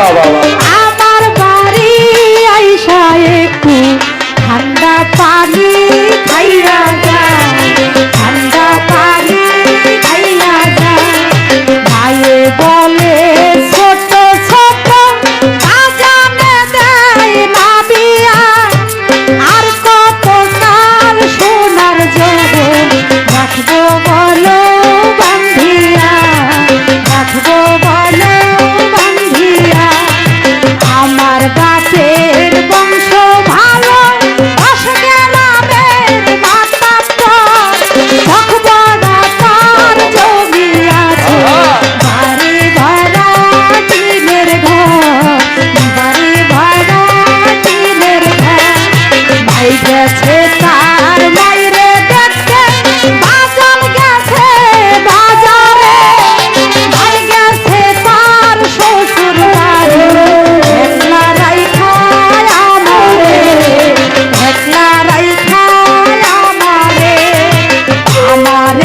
আমার বাড়ি আইসা একটু ঠান্ডা পানি খাইয়া যা ঠান্ডা পানি খাইয়া যা ভাইয়ে বলে ছোট ছোট আজানে দেয় না বিয়া আর কত বলো, বান্ধিয়া। রাখব বলো। ஞான